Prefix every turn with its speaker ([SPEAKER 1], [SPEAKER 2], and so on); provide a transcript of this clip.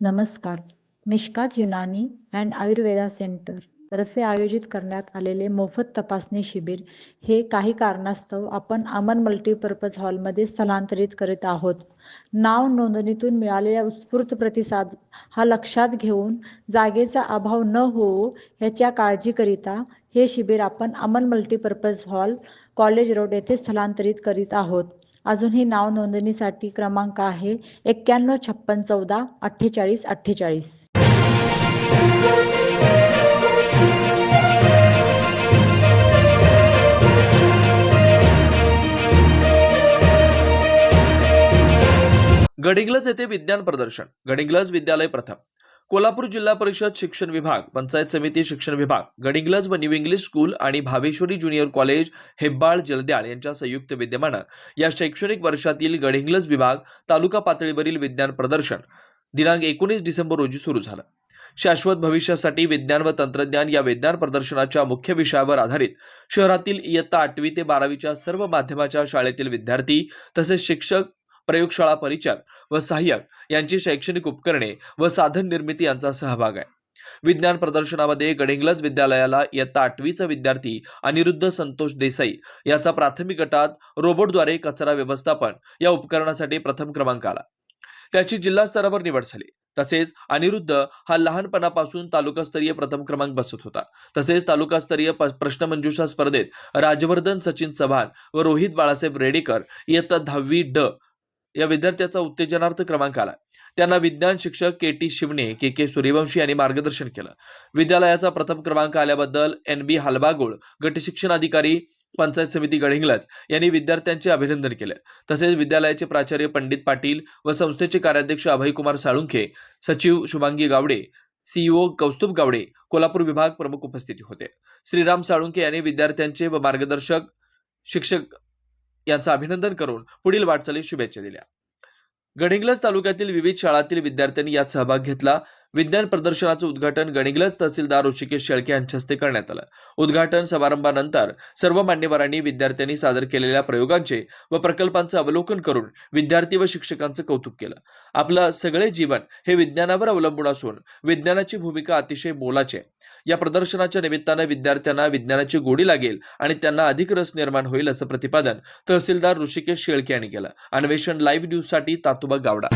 [SPEAKER 1] नमस्कार. Mishkat Unani and Ayurveda centre तर्फे आयोजित करण्यात आलेले मोफत तपासणी शिबिर हे काही कारणास्तव आपण अमन मल्टीपर्पज हॉलमध्ये स्थलांतरित करीत आहोत. नाव नोंदणीतून मिळालेला उत्स्फूर्त प्रतिसाद हा लक्षात घेऊन जागेचा अभाव न होवो याच्या काळजीकरिता हे शिबिर आपण Aman multipurpose hall college road येथे स्थलांतरित करीत आहोत. अजूनही नाव नोंदणीसाठी क्रमांक आहे एक्क्याण्णव छप्पन चौदा अठ्ठेचाळीस अठ्ठेचाळीस.
[SPEAKER 2] गडिंग्लज येथे विज्ञान प्रदर्शन. गडिंग्लज विद्यालय प्रथम. कोल्हापूर जिल्हा परिषद शिक्षण विभाग पंचायत समिती शिक्षण विभाग गडिंग्लज व न्यू इंग्लिश स्कूल आणि भावेश्वरी ज्युनियर कॉलेज हेब्बाळ जलद्याळ यांच्या संयुक्त विद्यमानं या शैक्षणिक वर्षातील गडिंग्लज विभाग तालुका पातळीवरील विज्ञान प्रदर्शन दिनांक एकोणीस डिसेंबर रोजी सुरू झालं. शाश्वत भविष्यासाठी विज्ञान व तंत्रज्ञान या विज्ञान प्रदर्शनाच्या मुख्य विषयावर आधारित शहरातील इयत्ता आठवी ते बारावीच्या सर्व माध्यमाच्या शाळेतील विद्यार्थी तसेच शिक्षक प्रयोगशाळा परिचार व सहाय्यक यांची शैक्षणिक उपकरणे व साधन निर्मिती यांचा सहभाग आहे. विज्ञान प्रदर्शनामध्ये गडिंग्लज विद्यालयाला इयत्ता आठवीचा विद्यार्थी अनिरुद्ध संतोष देसाई याचा प्राथमिक गटात रोबोटद्वारे कचरा व्यवस्थापन या उपकरणासाठी प्रथम क्रमांक आला. त्याची जिल्हा स्तरावर निवड झाली. तसेच अनिरुद्ध हा लहानपणापासून तालुकास्तरीय प्रथम क्रमांक बसत होता. तसेच तालुकास्तरीय प्रश्नमंजुषा स्पर्धेत राजवर्धन सचिन चव्हाण व रोहित बाळासाहेब रेडेकर इयत्ता दहावी ड या विद्यार्थ्याचा उत्तेजनार्थ क्रमांक आला. त्यांना विज्ञान शिक्षक के टी शिवणे के के सूर्यवंशी यांनी मार्गदर्शन केलं. विद्यालयाचा प्रथम क्रमांक आल्याबद्दल एन बी हलबागोळ गटशिक्षण अधिकारी पंचायत समिती गडिंग्लज यांनी विद्यार्थ्यांचे अभिनंदन केले. तसेच विद्यालयाचे प्राचार्य पंडित पाटील व संस्थेचे कार्याध्यक्ष अभयकुमार साळुंखे सचिव शुभांगी गावडे सीईओ कौस्तुभ गावडे कोल्हापूर विभाग प्रमुख उपस्थिती होते. श्रीराम साळुंखे यांनी विद्यार्थ्यांचे व मार्गदर्शक शिक्षक यांचं अभिनंदन करून पुढील वाटचालीस शुभेच्छा दिल्या. गडहिंग्लज तालुक्यातील विविध शाळांतील विद्यार्थ्यांनी यात सहभाग घेतला. विज्ञान प्रदर्शनाचं उद्घाटन गडिंग्लज तहसीलदार ऋषिकेश शेळके यांच्या हस्ते करण्यात आलं. उद्घाटन समारंभानंतर सर्व मान्यवरांनी विद्यार्थ्यांनी सादर केलेल्या प्रयोगांचे व प्रकल्पांचं अवलोकन करून विद्यार्थी व शिक्षकांचं कौतुक केलं. आपलं सगळे जीवन हे विज्ञानावर अवलंबून असून विज्ञानाची भूमिका अतिशय मोलाची. आहे या प्रदर्शनाच्या निमित्तानं विद्यार्थ्यांना विज्ञानाची गोडी लागेल आणि त्यांना अधिक रस निर्माण होईल असं प्रतिपादन तहसीलदार ऋषिकेश शेळके यांनी केलं. अन्वेषण लाईव्ह न्यूजसाठी तातुबा गावडा.